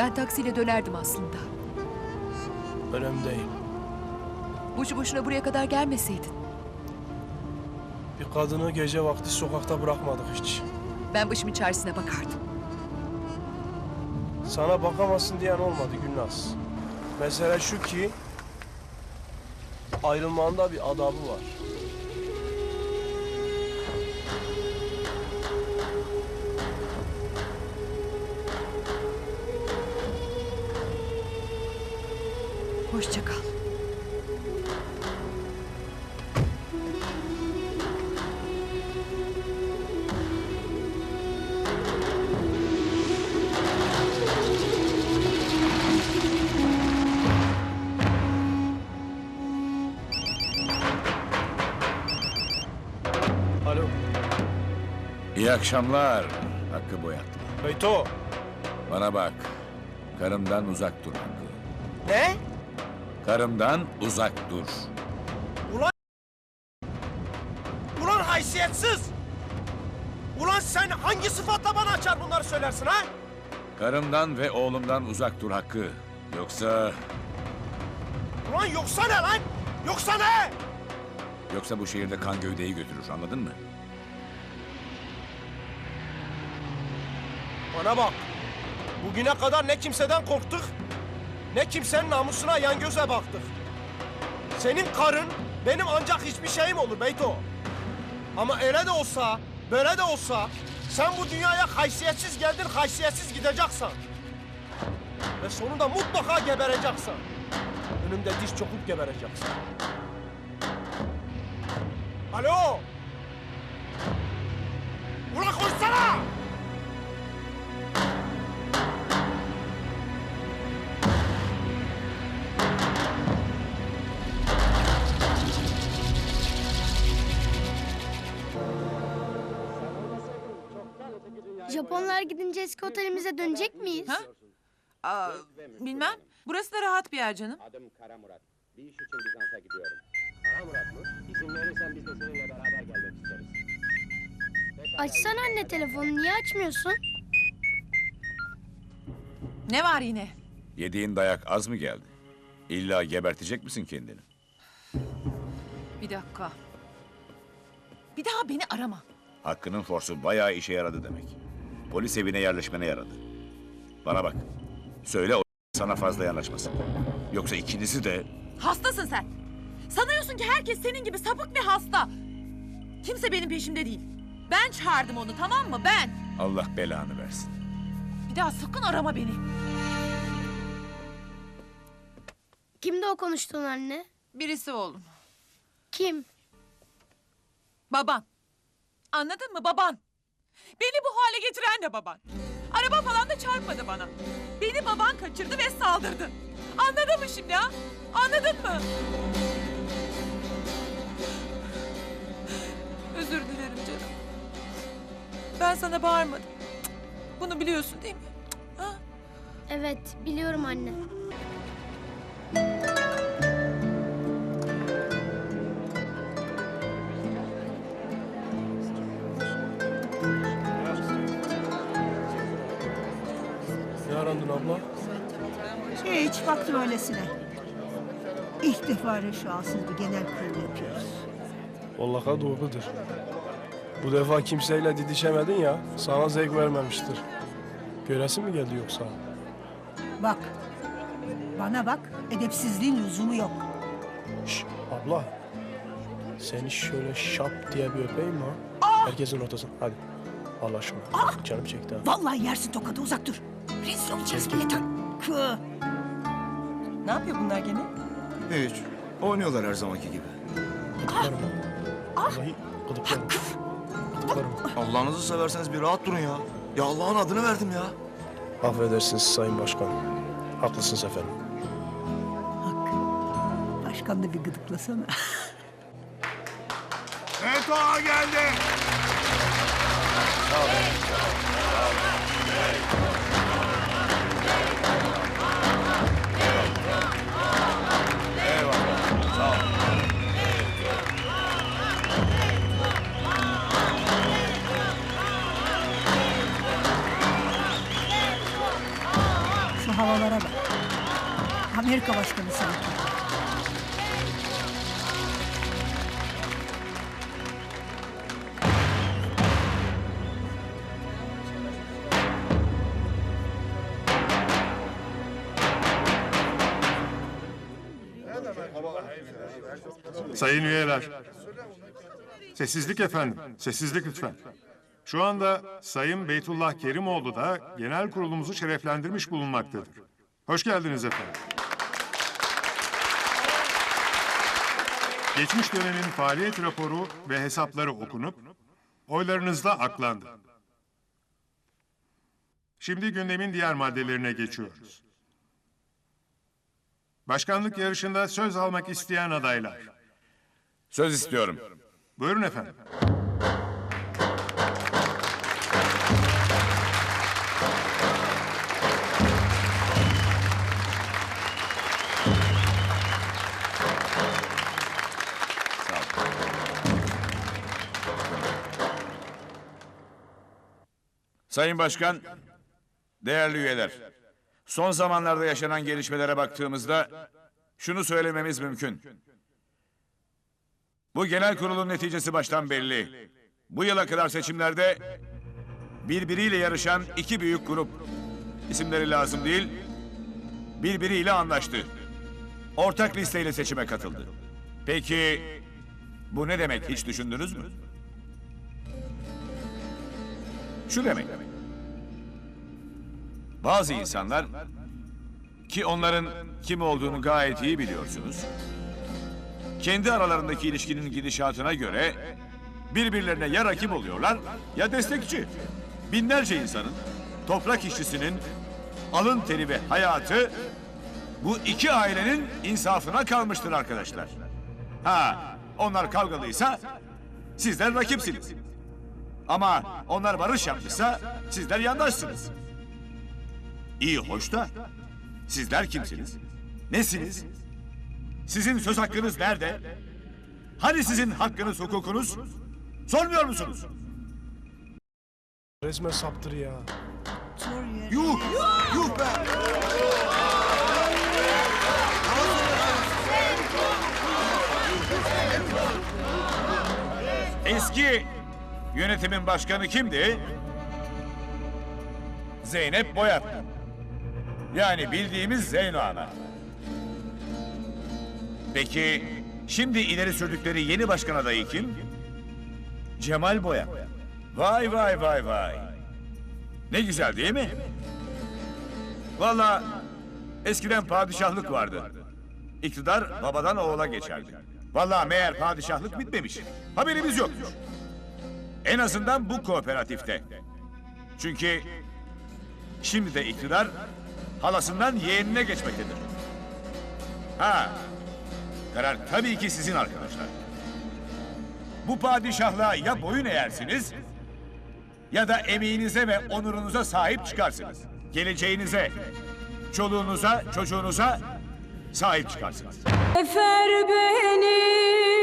Ben taksiyle dönerdim aslında. Önemli değil. Boşu boşuna buraya kadar gelmeseydin. Bir kadını gece vakti sokakta bırakmadık hiç. Ben başımın çaresine bakardım. Sana bakamazsın diyen olmadı Gülnaz. Mesele şu ki... Ayrılmanın da bir adabı var. Hoşça kal. Alo. İyi akşamlar Hakkı Boyatlı. Beyto. Bana bak. Karımdan uzak dur Hakkı. Ne? Karımdan uzak dur. Ulan haysiyetsiz! Ulan sen hangi sıfatla bana açar bunları söylersin ha? Karımdan ve oğlumdan uzak dur Hakkı. Yoksa... Ulan yoksa ne lan? Yoksa ne? Yoksa bu şehirde kan gövdeyi götürür anladın mı? Bana bak. Bugüne kadar ne kimseden korktuk, ne kimsenin namusuna yan göze baktık. Senin karın benim ancak hiçbir şeyim olur Beyto. Ama öyle de olsa, böyle de olsa sen bu dünyaya haysiyetsiz geldin, haysiyetsiz gideceksin. Ve sonunda mutlaka gebereceksin. Önümde diş çokup gebereceksin. Alo! Japonlar gidince eski otelimize dönecek miyiz? Ha? Aa, bilmem. Burası da rahat bir yer canım. Adım Kara Murat. Bir iş için Bizans'a gidiyorum. Kara Murat mı? İzin verirsen biz de seninle beraber gelmek isteriz. Açsana anne telefonu niye açmıyorsun? Ne var yine? Yediğin dayak az mı geldi? İlla gebertecek misin kendini? Bir dakika. Bir daha beni arama. Hakkı'nın forsu bayağı işe yaradı demek. Polis evine yerleşmene yaradı. Bana bak. Söyle o sana fazla yanaşmasın. Yoksa ikinizi de Hastasın sen. Sanıyorsun ki herkes senin gibi sapık ve hasta. Kimse benim peşimde değil. Ben çağırdım onu tamam mı? Ben. Allah belanı versin. Bir daha sakın arama beni. Kimdi o konuştuğun anne? Birisi oğlum. Kim? Baban. Anladın mı baban? Beni bu hale getiren de baban. Araba falan da çarpmadı bana. Beni baban kaçırdı ve saldırdı. Anladın mı şimdi ha? Anladın mı? Özür dilerim canım. Ben sana bağırmadım. Bunu biliyorsun değil mi? Ha? Evet biliyorum anne. Hiç baktım öylesine. İlk defa reşualsız bir genel kurul yapıyoruz. Vallahi doğrudur. Bu defa kimseyle didişemedin ya, sana zevk vermemiştir. Göresin mi geldi yoksa? Bak, bana bak, edepsizliğin lüzumu yok. Şş, abla. Seni şöyle şap diye bir öpeyim mi ha? Herkesin ortasına. Hadi. Allah aşkına. Canım çekti ha. Vallahi yersin tokadı uzak dur. Rezil olacağız millete. Kı. Ne yapıyor bunlar gene? Hiç. Oynuyorlar her zamanki gibi. Vallahi gıdıklarım. Gıdıklarım. Allah'ınızı severseniz bir rahat durun ya. Ya Allah'ın adını verdim ya. Affedersiniz Sayın Başkanım. Haklısınız efendim. Hakkı. Başkan da bir gıdıklasana. Evet ağa geldi. Şu havalara bak. Amerika başkanı sanki. Sayın üyeler. Sessizlik efendim. Sessizlik lütfen. Şu anda Sayın Beytullah Kerimoğlu da genel kurulumuzu şereflendirmiş bulunmaktadır. Hoş geldiniz efendim. Geçmiş dönemin faaliyet raporu ve hesapları okunup oylarınızla aklandı. Şimdi gündemin diğer maddelerine geçiyoruz. Başkanlık yarışında söz almak isteyen adaylar. Söz istiyorum. Buyurun efendim. Sayın Başkan, değerli üyeler. Son zamanlarda yaşanan gelişmelere baktığımızda şunu söylememiz mümkün. Bu genel kurulun neticesi baştan belli. Bu yıla kadar seçimlerde birbiriyle yarışan iki büyük grup, isimleri lazım değil, birbiriyle anlaştı. Ortak listeyle seçime katıldı. Peki bu ne demek hiç düşündünüz mü? Şu demek. Bazı insanlar ki onların kim olduğunu gayet iyi biliyorsunuz. Kendi aralarındaki ilişkinin gidişatına göre birbirlerine ya rakip oluyorlar ya destekçi. Binlerce insanın, toprak işçisinin alın teri ve hayatı bu iki ailenin insafına kalmıştır arkadaşlar. Ha, onlar kavgalıysa sizler rakipsiniz. Ama onlar barış yapmışsa sizler yandaşsınız. İyi hoş da sizler kimsiniz? Nesiniz? Sizin söz hakkınız nerede? Hani sizin hakkınız, hukukunuz? Sormuyor musunuz? Resmen saptır ya. Yuh! Yuh be! Eski yönetimin başkanı kimdi? Zeynep Boyat. Yani bildiğimiz Zeyno Ana. Peki şimdi ileri sürdükleri yeni başkan adayı kim? Cemal Boyat. Vay vay vay vay. Ne güzel değil mi? Vallahi eskiden padişahlık vardı. İktidar babadan oğula geçerdi. Vallahi meğer padişahlık bitmemiş. Haberimiz yokmuş. En azından bu kooperatifte. Çünkü şimdi de iktidar halasından yeğenine geçmektedir. Ha, karar tabii ki sizin arkadaşlar. Bu padişahlığa ya boyun eğersiniz ya da emeğinize ve onurunuza sahip çıkarsınız. Geleceğinize, çoluğunuza, çocuğunuza sahip çıkarsınız. Efer beni